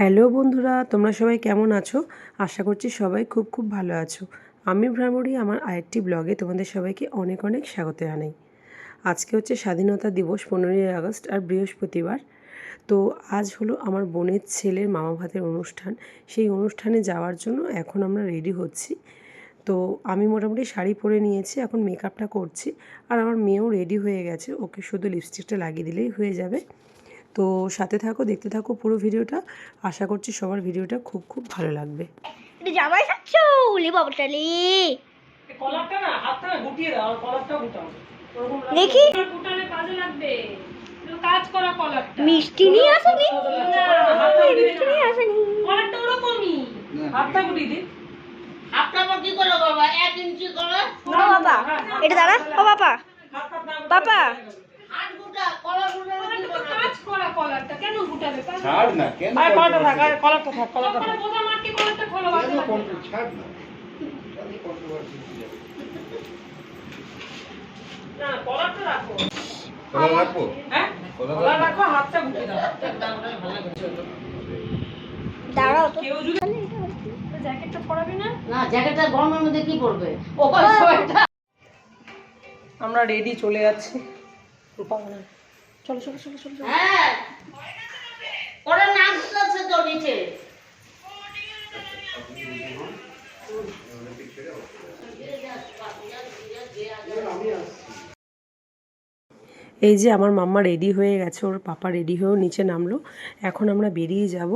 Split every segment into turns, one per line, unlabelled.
Hello বন্ধুরা, তোমরা সবাই কেমন আছো? আশা করছি সবাই খুব খুব ভালো আছো। আমি ভ্রামরি, আমার আরেকটি ব্লগে তোমাদের সবাইকে অনেক অনেক স্বাগত জানাই। আজকে হচ্ছে স্বাধীনতা দিবস, পনেরোই আগস্ট আর বৃহস্পতিবার। তো আজ হলো আমার বোনের ছেলের মামা ভাতের অনুষ্ঠান। সেই অনুষ্ঠানে যাওয়ার জন্য এখন আমরা রেডি হচ্ছি। তো আমি মোটামুটি শাড়ি পরে নিয়েছি, এখন মেকআপটা করছি। আর আমার মেয়েও রেডি হয়ে গেছে, ওকে শুধু লিপস্টিকটা লাগিয়ে দিলেই হয়ে যাবে। তো সাথে থাকো দেখতে থাকো পুরো ভিডিওটা আশা করছি সবার ভিডিওটা খুব খুব ভালো লাগবে
এটা জামাই খাচ্ছ উলি বাবাটালি
কলারটা না হাতটা গুটিয়ে দাও কলারটা গুটাও
দেখি
কুটালে কাজে লাগবে কাজ করা কলারটা
মিষ্টি নিয়ে আসেনি মিষ্টি নিয়ে আসেনি
কলারটা ওরকমই
হাতটা গুটিয়ে দিই
ও বাবা এটা দাঁড়া ও বাবা বাবা
ছাড় না কেন
আরে কলারটা থাক আরে কলারটা থাক কলারটা
কলারটা
থাক।
বোঝা মাটি কলারটা খোলো বাজে
ছাড় না খালি controversy যাবে।
না। কলারটা রাখো।
কলা রাখব?
হ্যাঁ?
কলা
রাখো হাতটা গুটিয়ে দাও।
দাঁড়াও
কেউ যদি
জ্যাকেটটা পরাবি না?
না জ্যাকেটটা গরমের মধ্যে কি পরবে? সোয়েটার।
আমরা রেডি চলে যাচ্ছি। রূপা মনে চলো চলো চলো চলো চলো।
হ্যাঁ। ওরা নাম আছে তো নিচে।
এই যে আমার মাম্মা রেডি হয়ে গেছে ওর পাপা রেডি হয়েও নিচে নামলো। এখন আমরা বেরিয়ে যাব।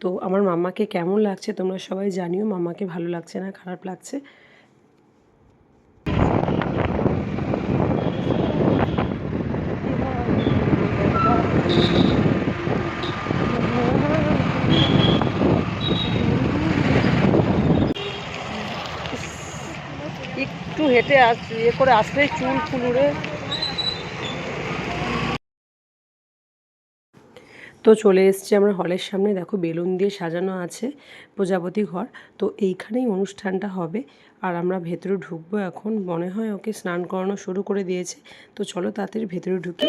তো আমার মাম্মাকে কেমন লাগছে তোমরা সবাই জানিও মাম্মাকে ভালো লাগছে না খারাপ লাগছে। একটু হেঁটে আস ইয়ে করে আসলেই চুল ফুল উড়ে। তো চলে এসছি আমরা হলের সামনে। দেখো, বেলুন দিয়ে সাজানো আছে প্রজাপতি ঘর। তো এইখানেই অনুষ্ঠানটা হবে। আর আমরা ভেতরে ঢুকবো এখন। মনে হয় ওকে স্নান করানো শুরু করে দিয়েছে। তো চলো তাদের ভেতরে ঢুকি।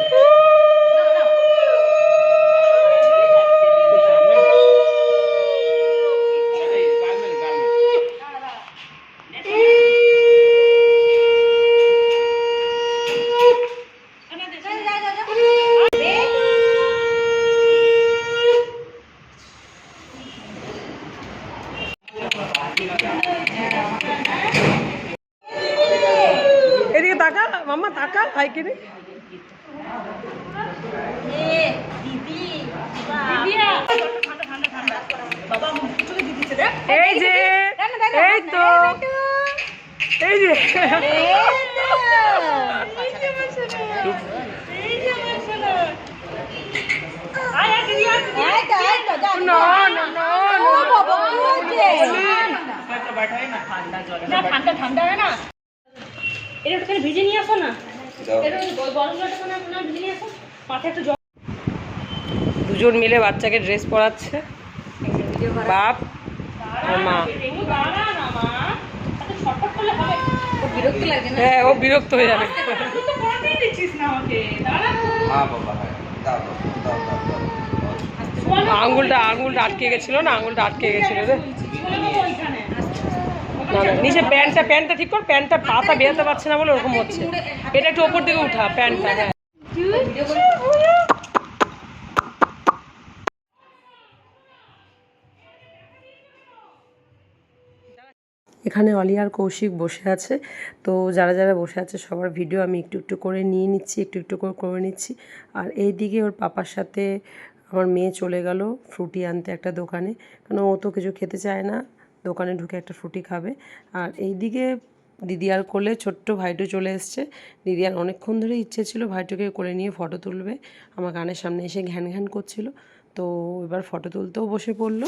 মাম্মা তাকা ভাইকে রে এই যে এই তো। এই যে। না না না
না ঠান্ডা ঠান্ডা হয় না। এটা একটুখানি ভিজে নিয়ে আসো না।
দুজন মিলে বাচ্চাকে ড্রেস পরাচ্ছে। বাপ আর মা। হ্যাঁ ও বিরক্ত হয়ে যাবে।
হ্যাঁ বাবা দাও দাও দাও দাও দাও।
শোনো
আঙুলটা আঙুলটা আটকে গেছিল না? আঙুলটা আটকে গেছিল রে। নিচে প্যান্টটা প্যান্টটা ঠিক কর, প্যান্টটা পাতা বেরোতে পারছে না বলে ওরকম হচ্ছে। এটা একটু ওপর দিকে উঠা, প্যান্টটা হ্যাঁ। এখানে অলি আর কৌশিক বসে আছে। তো যারা যারা বসে আছে, সবার ভিডিও আমি একটু একটু করে নিয়ে নিচ্ছি, একটু একটু করে করে নিচ্ছি। আর এই দিকে ওর পাপার সাথে আমার মেয়ে চলে গেল, ফ্রুটি আনতে একটা দোকানে। কারণ ও তো কিছু খেতে চায় না। দোকানে ঢুকে একটা ফ্রুটি খাবে। আর এই দিকে আর কোলে ছোট্ট ভাইটু চলে এসছে। আর অনেকক্ষণ ধরে ইচ্ছে ছিল ভাইটুকে কোলে নিয়ে ফটো তুলবে। আমার গানের সামনে এসে ঘ্যান ঘ্যান করছিল। তো এবার ফটো তুলতেও বসে পড়ল।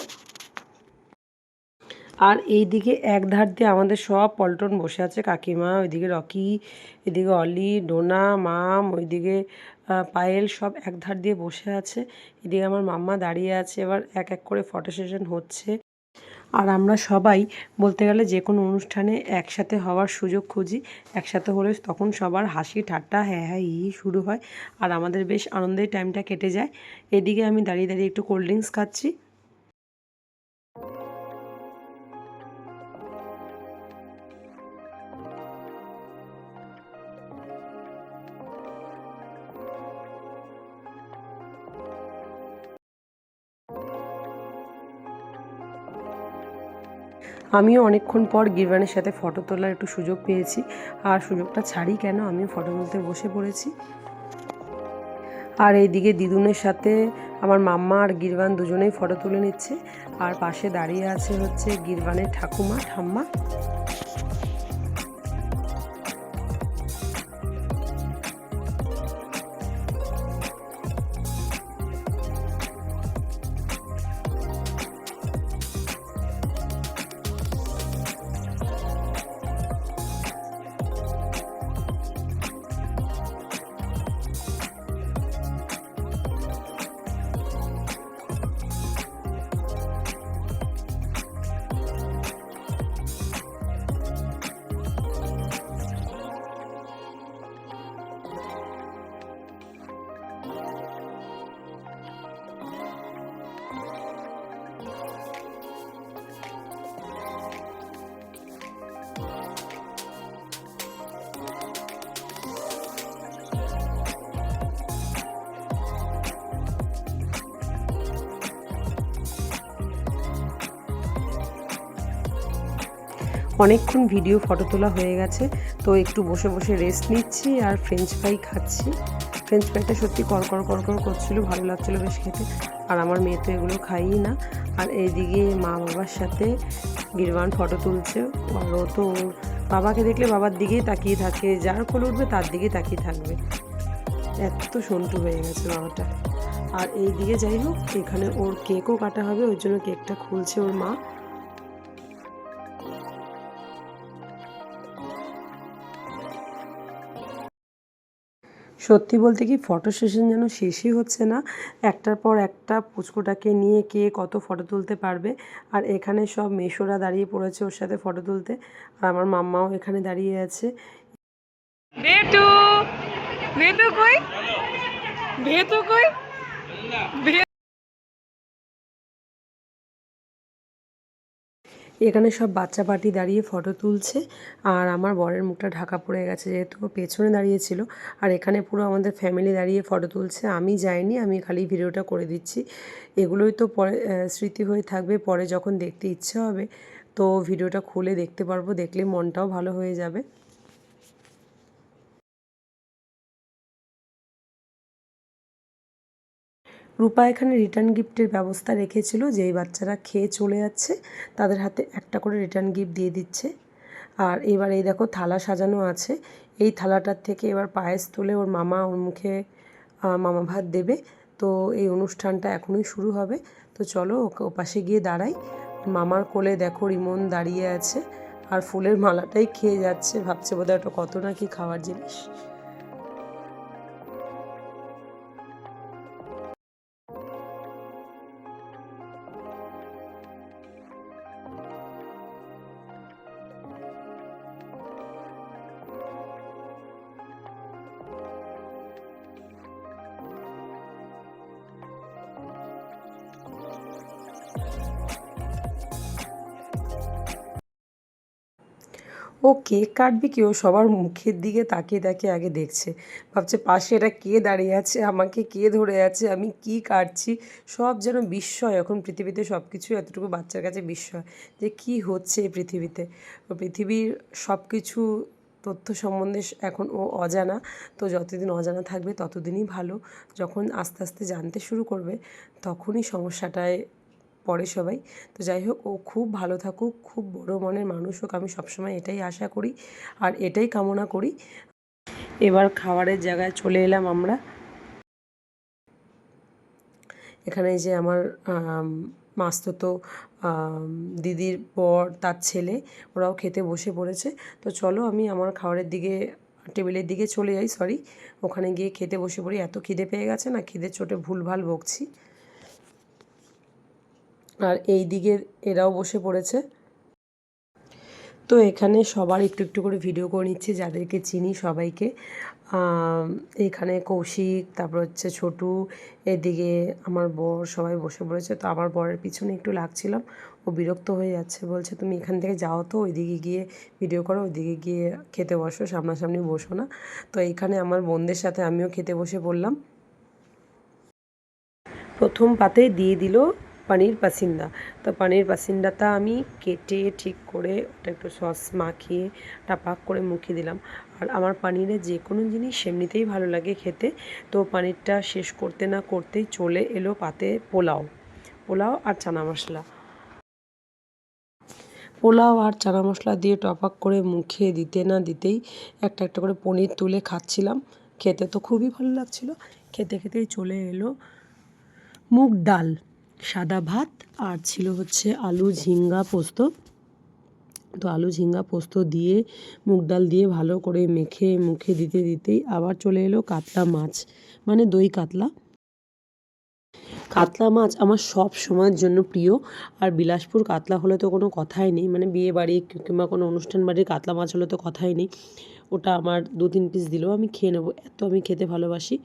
আর এই দিকে এক ধার দিয়ে আমাদের সব পল্টন বসে আছে। কাকিমা, ওইদিকে রকি, এদিকে অলি, ডোনা, মাম, ওইদিকে পায়েল সব এক ধার দিয়ে বসে আছে। এদিকে আমার মাম্মা দাঁড়িয়ে আছে। এবার এক এক করে ফটো সেশন হচ্ছে। আর আমরা সবাই বলতে গেলে যে কোনো অনুষ্ঠানে একসাথে হওয়ার সুযোগ খুঁজি। একসাথে হলে তখন সবার হাসি, ঠাট্টা হ্যাঁ হ্যাঁ ই শুরু হয়। আর আমাদের বেশ আনন্দের টাইমটা কেটে যায়। এদিকে আমি দাঁড়িয়ে দাঁড়িয়ে একটু কোল্ড ড্রিঙ্কস খাচ্ছি। আমিও অনেকক্ষণ পর গিরবানের সাথে ফটো তোলার একটু সুযোগ পেয়েছি। আর সুযোগটা ছাড়ি কেন? আমিও ফটো তুলতে বসে পড়েছি। আর এইদিকে দিদুনের সাথে আমার মাম্মা আর গিরবান দুজনেই ফটো তুলে নিচ্ছে। আর পাশে দাঁড়িয়ে আছে হচ্ছে গিরবানের ঠাকুমা, ঠাম্মা। অনেকক্ষণ ভিডিও ফটো তোলা হয়ে গেছে, তো একটু বসে বসে রেস্ট নিচ্ছি আর ফ্রেঞ্চ ফ্রাই খাচ্ছি। ফ্রেঞ্চ ফ্রাইটা সত্যি কড়কড় কড়কড় করছিল, ভালো লাগছিল বেশ খেতে। আর আমার মেয়ে তো এগুলো খাইই না। আর এইদিকে মা বাবার সাথে গিরবান ফটো তুলছে। আর ও তো বাবাকে দেখলে বাবার দিকেই তাকিয়ে থাকে, যার কোলে উঠবে তার দিকেই তাকিয়ে থাকবে। এত সন্টু হয়ে গেছে বাবাটা। আর এই দিকে যাই হোক, এখানে ওর কেকও কাটা হবে, ওই জন্য কেকটা খুলছে ওর মা। সত্যি বলতে কি ফটো সেশন যেন শেষই হচ্ছে না। একটার পর একটা পুচকোটাকে নিয়ে কে কত ফটো তুলতে পারবে। আর এখানে সব মেশোরা দাঁড়িয়ে পড়েছে ওর সাথে ফটো তুলতে। আর আমার মাম্মাও এখানে দাঁড়িয়ে আছে।
ভেতু কই? ভেতু কই?
এখানে সব বাচ্চা পার্টি দাঁড়িয়ে ফটো তুলছে। আর আমার বরের মুখটা ঢাকা পড়ে গেছে যেহেতু পেছনে দাঁড়িয়েছিল আর এখানে পুরো আমাদের ফ্যামিলি দাঁড়িয়ে ফটো তুলছে। আমি যাইনি, আমি খালি ভিডিওটা করে দিচ্ছি। এগুলোই তো পরে স্মৃতি হয়ে থাকবে পরে যখন দেখতে ইচ্ছে হবে। তো ভিডিওটা খুলে দেখতে পারব, দেখলে মনটাও ভালো হয়ে যাবে। রূপা এখানে রিটার্ন গিফটের ব্যবস্থা রেখেছিল যেই বাচ্চারা খেয়ে চলে যাচ্ছে। তাদের হাতে একটা করে রিটার্ন গিফট দিয়ে দিচ্ছে। আর এবার এই দেখো থালা সাজানো আছে। এই থালাটার থেকে এবার পায়েস তুলে ওর মামা ওর মুখে মামা ভাত দেবে। তো এই অনুষ্ঠানটা এখনই শুরু হবে। তো চলো ওকে ওপাশে গিয়ে দাঁড়াই। মামার কোলে দেখো রিমন দাঁড়িয়ে আছে। আর ফুলের মালাটাই খেয়ে যাচ্ছে। ভাবছে বোধহয় ওটা কত না কি খাওয়ার জিনিস। ও কেক কাটবে কেউ সবার মুখের দিকে তাকিয়ে তাকিয়ে আগে দেখছে। ভাবছে, পাশে এটা কে দাঁড়িয়ে আছে? আমাকে কে ধরে আছে? আমি কি কাটছি? সব যেন বিস্ময়। এখন পৃথিবীতে সব কিছুই এতটুকু বাচ্চার কাছে বিস্ময় যে কি হচ্ছে এই পৃথিবীতে। পৃথিবীর সব কিছু তথ্য সম্বন্ধে এখন ও অজানা। তো যতদিন অজানা থাকবে ততদিনই ভালো। যখন আস্তে আস্তে জানতে শুরু করবে, তখনই সমস্যাটায় পড়ে সবাই। তো যাই হোক ও খুব ভালো থাকুক খুব বড় মনের মানুষ হোক আমি সবসময় এটাই আশা করি আর এটাই কামনা করি। এবার খাবারের জায়গায় চলে এলাম আমরা। এখানে যে আমার আম, মাস্তুতো দিদির বর তার ছেলে ওরাও খেতে বসে পড়েছে। তো চলো আমি আমার খাবারের দিকে টেবিলের দিকে চলে যাই সরি ওখানে গিয়ে খেতে বসে পড়ি। এত খিদে পেয়ে গেছে না খিদের চোটে ভুলভাল বকছি আর এই দিকে এরাও বসে পড়েছে। তো এখানে সবার একটু একটু করে ভিডিও করে নিচ্ছি, যাদেরকে চিনি সবাইকে। এখানে কৌশিক, তারপর হচ্ছে ছোটু, এদিকে আমার বর সবাই বসে পড়েছে। তো আমার বরের পিছনে একটু লাগছিলাম, ও বিরক্ত হয়ে যাচ্ছে, বলছে, তুমি এখান থেকে যাও তো, ওইদিকে গিয়ে ভিডিও করো, ওইদিকে গিয়ে খেতে বসো, সামনাসামনি বসো না। তো এইখানে আমার বোনদের সাথে আমিও খেতে বসে পড়লাম। প্রথম পাতে দিয়ে দিল পানির পাসিন্দা। তো পানির পাসিন্দাটা আমি কেটে ঠিক করে ওটা একটু সস মাখিয়ে টাপাক করে মুখে দিলাম। আর আমার পানিরে যে কোনো জিনিস এমনিতেই ভালো লাগে খেতে। তো পানিরটা শেষ করতে না করতেই চলে এলো পাতে পোলাও। পোলাও আর চানা মশলা। পোলাও আর চানা মশলা দিয়ে টপাক করে মুখে দিতে না দিতেই একটা একটা করে পনির তুলে খাচ্ছিলাম। খেতে তো খুবই ভালো লাগছিল। খেতে খেতেই চলে এলো মুগ ডাল। সাদা ভাত আর ছিল হচ্ছে আলু ঝিঙ্গা পোস্ত। তো আলু ঝিঙ্গা পোস্ত দিয়ে, মুগ ডাল দিয়ে ভালো করে মেখে, মুখে দিতে দিতেই আবার চলে এলো কাতলা মাছ মানে দই কাতলা। কাতলা মাছ আমার সব সময়ের জন্য প্রিয়, আর বিলাসপুর কাতলা হলে তো কোনো কথাই নেই মানে বিয়ে বাড়ি কিংবা কোনো অনুষ্ঠান বাড়ির কাতলা মাছ হলে তো কথাই নেই। ওটা আমার দু তিন পিস দিলেও আমি খেয়ে নেব, এত আমি খেতে ভালোবাসি।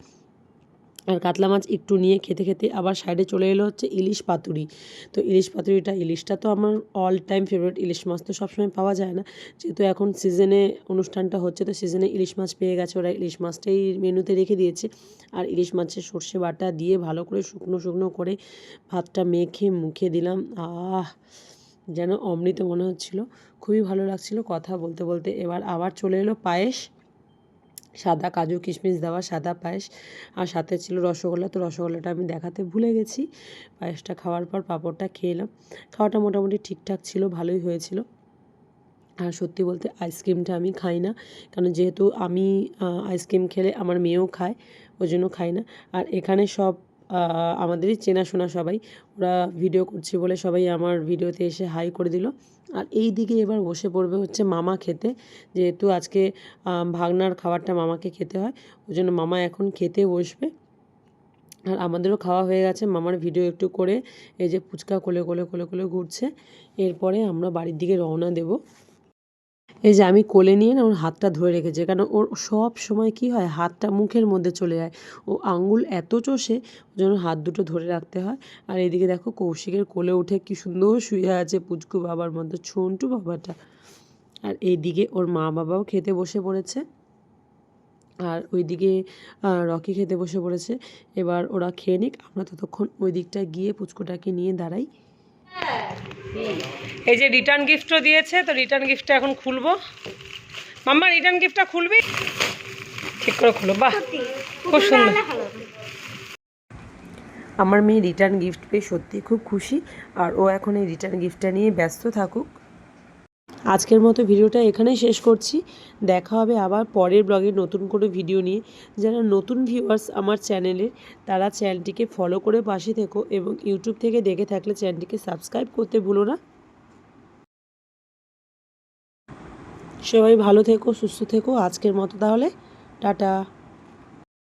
আর কাতলা মাছ একটু নিয়ে খেতে খেতে আবার সাইডে চলে এলো হচ্ছে ইলিশ পাতুরি। তো ইলিশ পাতুরিটা, ইলিশটা তো আমার অল টাইম ফেভারিট ইলিশ মাছ তো সবসময় পাওয়া যায় না। যেহেতু এখন সিজনে অনুষ্ঠানটা হচ্ছে, তো সিজনে ইলিশ মাছ পেয়ে গেছে। ওরা ইলিশ মাছটাই মেনুতে রেখে দিয়েছে। আর ইলিশ মাছের সর্ষে বাটা দিয়ে ভালো করে শুকনো শুকনো করে ভাতটা মেখে মুখে দিলাম। আহ, যেন অমৃত মনে হচ্ছিল। খুবই ভালো লাগছিল কথা বলতে বলতে। এবার আবার চলে এলো পায়েস। সাদা কাজু, কিশমিশ দেওয়া, সাদা পায়েস আর সাথে ছিল রসগোল্লা। তো রসগোল্লাটা আমি দেখাতে ভুলে গেছি। পায়েসটা খাওয়ার পর পাঁপড়টা খেয়ে এলাম। খাওয়াটা মোটামুটি ঠিকঠাক ছিল, ভালোই হয়েছিল। আর সত্যি বলতে আইসক্রিমটা আমি খাই না। কারণ যেহেতু আমি আইসক্রিম খেলে আমার মেয়েও খায়, ওই জন্য খাই না। আর এখানে সব আমাদেরই চেনাশোনা সবাই। ওরা ভিডিও করছি বলে সবাই আমার ভিডিওতে এসে হাই করে দিল। আর এই দিকে এবার বসে পড়বে হচ্ছে মামা খেতে। যেহেতু আজকে ভাগনার খাবারটা মামাকে খেতে হয়, ওই জন্য মামা এখন খেতে বসবে। আর আমাদেরও খাওয়া হয়ে গেছে। মামার ভিডিও একটু করে এই যে ফুচকা কোলে কোলে কোলে কোলে ঘুরছে। এরপরে আমরা বাড়ির দিকে রওনা দেব। এই যে আমি কোলে নিয়ে না ওর হাতটা ধরে রেখেছি কারণ ওর সব সময় কি হয় হাতটা মুখের মধ্যে চলে যায়। ও আঙ্গুল এত চষে যেন হাত দুটো ধরে রাখতে হয়। আর এদিকে দেখো কৌশিকের কোলে উঠে কি সুন্দর শুয়ে আছে পুচকু বাবার মধ্যে ছন্টু বাবাটা। আর এইদিকে ওর মা বাবাও খেতে বসে পড়েছে। আর ওইদিকে আহ, রকি খেতে বসে পড়েছে। এবার ওরা খেয়ে নিক আমরা ততক্ষণ ওই দিকটা গিয়ে পুচকুটাকে নিয়ে দাঁড়াই। এই যে রিটার্ন গিফটও দিয়েছে তো রিটার্ন গিফটটা এখন খুলবো। মাম্মা রিটার্ন গিফটটা খুলবি? ঠিক করে খুলো বাহ। খুব সুন্দর। আমার মেয়ে রিটার্ন গিফট পেয়ে সত্যি খুব খুশি আর ও এখন এই রিটার্ন গিফটটা নিয়ে ব্যস্ত থাকুক। আজকের মতো ভিডিওটা এখানেই শেষ করছি। দেখা হবে আবার পরের ব্লগে নতুন কোনো ভিডিও নিয়ে। যারা নতুন ভিউয়ার্স আমার চ্যানেলের তারা চ্যানেলটিকে ফলো করে পাশে থেকো এবং ইউটিউব থেকে দেখে থাকলে চ্যানেলটিকে সাবস্ক্রাইব করতে ভুলো না। সবাই ভালো থেকো, সুস্থ থেকো। আজকের মতো তাহলে। টাটা।